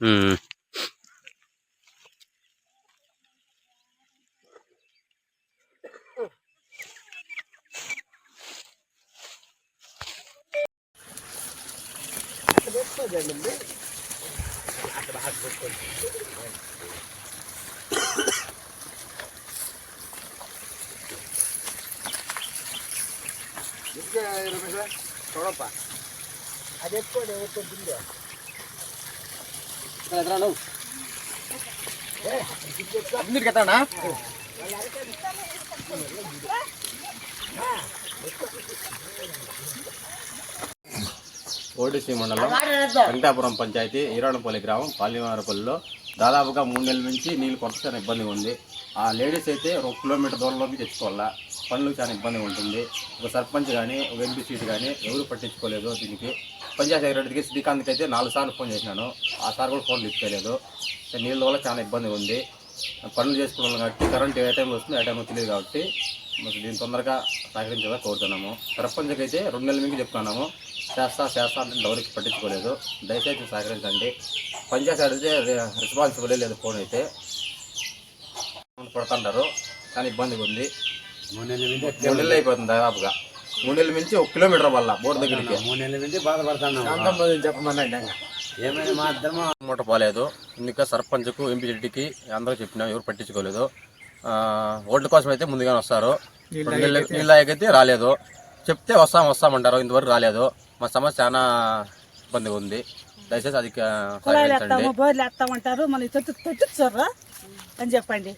ఉమ్. చూడప్ప అది ఎక్కువ వస్తుంది అన్నిటికి ఓడిసి మండలం వెంకటాపురం పంచాయతీ ఈరాడపల్లి గ్రామం పాలిమారపల్లిలో దాదాపుగా మూడు నెలల నుంచి నీళ్ళు కొరత చాలా ఇబ్బందిగా ఉంది. ఆ లేడీస్ అయితే ఒక కిలోమీటర్ దూరంలోకి తెచ్చుకోవాలా? పనులు చాలా ఇబ్బందిగా ఉంటుంది. ఒక సర్పంచ్ కానీ ఒక ఎంపీ సీట్ కానీ ఎవరు పట్టించుకోలేదు దీనికి. పంచాయతీ సెక్రటరీకి శ్రీకాంత్కి అయితే నాలుగు సార్లు ఫోన్ చేసినాను. ఆ సార్ కూడా ఫోన్ లిఫ్ట్ చేయలేదు నీళ్ళ వల్ల చాలా ఇబ్బందిగా ఉంది. పనులు చేసుకున్నాం కాబట్టి కరెంట్ ఏ టైంలో వస్తుంది ఏ టైంలో తెలియదు కాబట్టి దీన్ని తొందరగా సహకరించేలా కోరుతున్నాము. సర్పంచ్కి అయితే రెండు నెలల మీకు చెప్తున్నాము. చేస్తా చేస్తా అంటే ఎవరికి పట్టించుకోలేదు. దయచేసి సహకరించండి. పంచాయతీ అడిగితే రెస్పాన్సిబుల్ లేదు ఫోన్ అయితే. పడుతుంటారు. కానీ ఇబ్బందిగా ఉంది. మూడు నెలల నుంచి మూడు నెలలు అయిపోతుంది దాదాపుగా. మూడు నెలల నుంచి ఒక కిలోమీటర్ వల్ల బోర్ దగ్గరికి. మూడు నెలల నుంచి బాధపడుతున్నాం చెప్పమన్నా ఏమైనా మూట పోలేదు. ఇంకా సర్పంచ్కు ఎంపీ జడ్డికి అందరూ చెప్పినా ఎవరు పట్టించుకోలేదు. ఆ, ఓట్ల కోసం అయితే ముందుగానే వస్తారు. నీళ్ళ నీళ్ళ అయితే రాలేదు. చెప్తే వస్తాం వస్తామంటారు ఇంతవరకు రాలేదు. మా సమస్య చాలా ఇబ్బందిగా ఉంది. దయచేసి అది సహకరించండి. అని చెప్పండి.